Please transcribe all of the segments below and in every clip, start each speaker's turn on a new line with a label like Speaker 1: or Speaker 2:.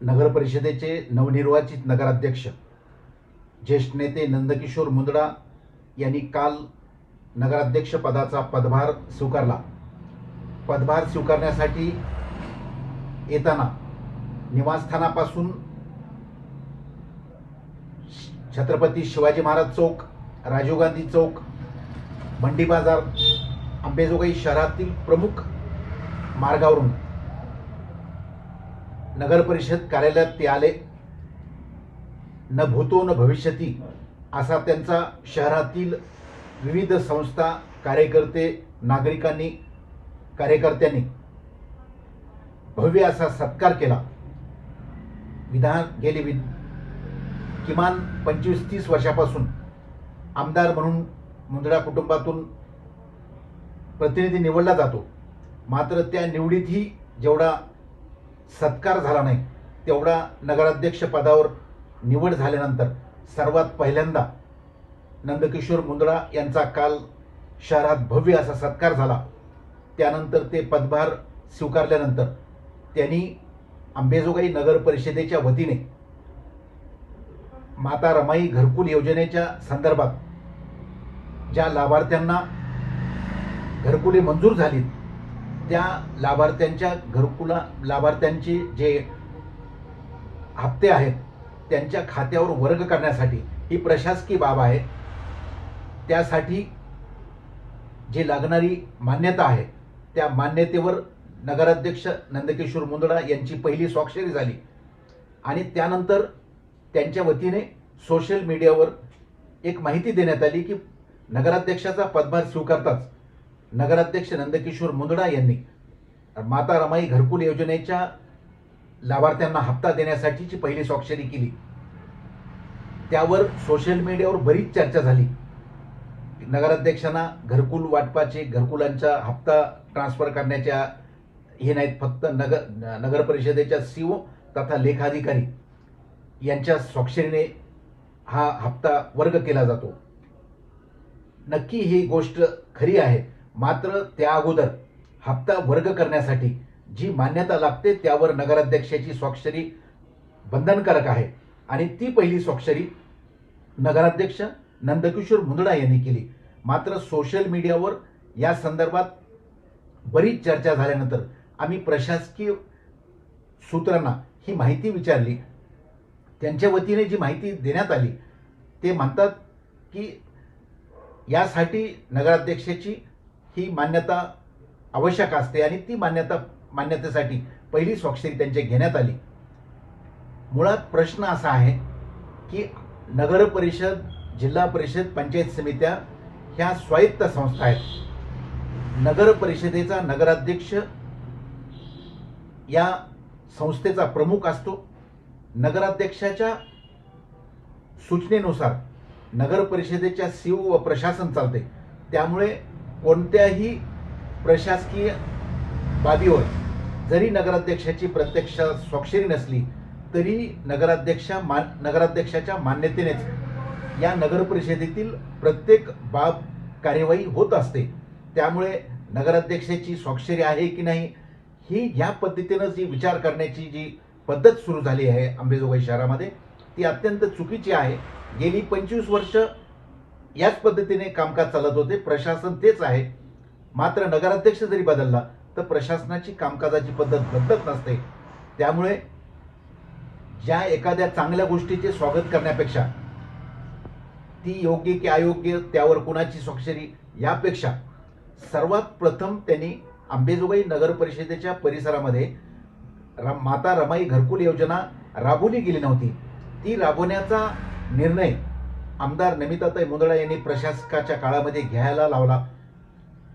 Speaker 1: नगर परिषदेचे नवनिर्वाचित नगराध्यक्ष ज्येष्ठ नेते नंदकिशोर मुंदडा यांनी काल नगराध्यक्ष पदाचा पदभार स्वीकारला. पदभार स्वीकारण्यासाठी येताना निवासस्थानापासून छत्रपती शिवाजी महाराज चौक राजीव गांधी चौक मंडी बाजार अंबेजोगाई शहरातील प्रमुख मार्गावरून नगरपरिषद कार्यालयात ते आले. न भूतो न भविष्यती असा त्यांचा शहरातील विविध संस्था कार्यकर्ते नागरिकांनी कार्यकर्त्यांनी भव्य असा सत्कार केला. विधान गेली वि किमान पंचवीस तीस वर्षापासून आमदार म्हणून मुंदडा कुटुंबातून प्रतिनिधी निवडला जातो. मात्र त्या निवडीतही जेवढा सत्कार झाला नाही तेवढा नगराध्यक्ष पदावर निवड झाल्यानंतर सर्वात पहिल्यांदा नंदकिशोर मुंदडा यांचा काल शहरात भव्य असा सत्कार झाला. त्यानंतर ते पदभार स्वीकारल्यानंतर त्यांनी अंबेजोगाई नगर परिषदेच्या वतीने माता रमाई घरकुल योजनेच्या संदर्भात ज्या लाभार्थ्यांना घरकुले मंजूर झालीत त्या लाभार्थ्यांच्या घरकुला लाभार्थ्यांचे जे हप्ते आहेत त्यांच्या खात्यावर वर्ग करण्यासाठी ही प्रशासकीय बाब आहे. त्यासाठी जी लागणारी मान्यता आहे त्या मान्यतेवर नगराध्यक्ष नंदकिशोर मुंदडा यांची पहिली स्वाक्षरी झाली. आणि त्यानंतर त्यांच्या वतीने सोशल मीडियावर एक माहिती देण्यात आली की नगराध्यक्षाचा पदभार स्वीकारताच नगराध्यक्ष नंदकिशोर मुंदडा यांनी माता रमाई घरकुल योजनेच्या लाभार्थ्यांना हप्ता देण्यासाठीची पहिली स्वाक्षरी केली. त्यावर सोशल मीडियावर बरीच चर्चा झाली. नगराध्यक्षांना घरकुल वाटपाचे घरकुलांचा हप्ता ट्रान्सफर करण्याच्या हे नाहीत फक्त नगर नगर परिषदेच्या ओ तथा लेखाधिकारी यांच्या स्वाक्षरीने हा हप्ता वर्ग केला जातो. नक्की ही गोष्ट खरी आहे. मात्र त्या अगोदर हप्ता वर्ग करण्यासाठी जी मान्यता लागते त्यावर नगराध्यक्षाची स्वाक्षरी बंधनकारक आहे. आणि ती पहिली स्वाक्षरी नगराध्यक्ष नंदकिशोर मुंदडा यांनी केली. मात्र सोशल मीडियावर या संदर्भात बरीच चर्चा झाल्यानंतर आम्ही प्रशासकीय सूत्रांना ही माहिती विचारली. त्यांच्या वतीने जी माहिती देण्यात आली ते म्हणतात की यासाठी नगराध्यक्षाची ही मान्यता आवश्यक असते आणि ती मान्यता मान्यतेसाठी पहिली स्वाक्षरी त्यांच्या घेण्यात आली. मुळात प्रश्न असा आहे की नगर परिषद जिल्हा परिषद पंचायत समित्या ह्या स्वायत्त संस्था आहेत. नगर परिषदेचा नगराध्यक्ष या संस्थेचा प्रमुख असतो. नगराध्यक्षाच्या सूचनेनुसार नगर परिषदेच्या सीओ व प्रशासन चालते. त्यामुळे कोणत्याही प्रशासकीय बाबीवर जरी नगराध्यक्षाची प्रत्यक्ष स्वाक्षरी नसली तरी नगराध्यक्षा मान नगराध्यक्षाच्या मान्यतेनेच या नगर परिषदेतील प्रत्येक बाब कार्यवाही होत असते. त्यामुळे नगराध्यक्षाची स्वाक्षरी आहे की नाही ही ह्या पद्धतीनं जी विचार करण्याची जी पद्धत सुरू झाली आहे अंबेजोगाई शहरामध्ये ती अत्यंत चुकीची आहे. गेली पंचवीस वर्ष याच पद्धतीने कामकाज चालत होते. प्रशासन तेच आहे. मात्र नगराध्यक्ष जरी बदलला तर प्रशासनाची कामकाजाची पद्धत बदलत नसते. त्यामुळे ज्या एखाद्या चांगल्या गोष्टीचे स्वागत करण्यापेक्षा ती योग्य की अयोग्य त्यावर कुणाची स्वाक्षरी यापेक्षा सर्वात प्रथम त्यांनी अंबेजोगाई नगर परिषदेच्या परिसरामध्ये रा माता रमाई घरकुल योजना राबवली गेली नव्हती. ती राबवण्याचा निर्णय आमदार नमिताताई मुंदडा यांनी प्रशासकाच्या काळामध्ये घ्यायला लावला.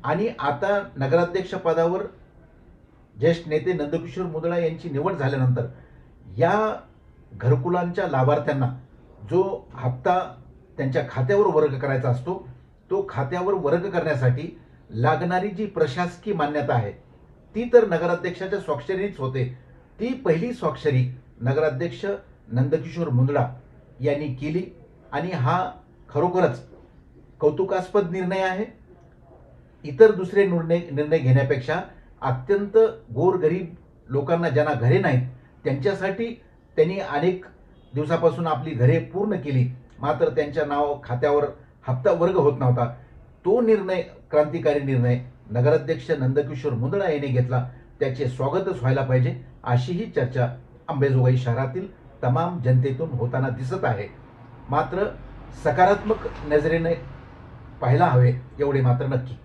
Speaker 1: आणि आता नगराध्यक्षपदावर ज्येष्ठ नेते नंदकिशोर मुंदडा यांची निवड झाल्यानंतर या घरकुलांच्या लाभार्थ्यांना जो हप्ता त्यांच्या खात्यावर वर्ग करायचा असतो तो खात्यावर वर्ग करण्यासाठी लागणारी जी प्रशासकीय मान्यता आहे ती तर नगराध्यक्षाच्या स्वाक्षरीच होते. ती पहिली स्वाक्षरी नगराध्यक्ष नंदकिशोर मुंदडा यांनी केली. आणि हा खरोखरच कौतुकास्पद निर्णय आहे. इतर दुसरे निर्णय निर्णय घेण्यापेक्षा अत्यंत गोरगरीब लोकांना ज्यांना घरे नाहीत त्यांच्यासाठी त्यांनी अनेक दिवसापासून आपली घरे पूर्ण केली. मात्र त्यांच्या नाव खात्यावर हप्ता वर्ग होत नव्हता. तो निर्णय क्रांतिकारी निर्णय नगराध्यक्ष नंदकिशोर मुंदडा यांनी घेतला. त्याचे स्वागतच व्हायला पाहिजे अशीही चर्चा अंबेजोगाई शहरातील तमाम जनतेतून होताना दिसत आहे. मात्र सकारात्मक नजरेने पाहायला हवे एवढे मात्र नक्की.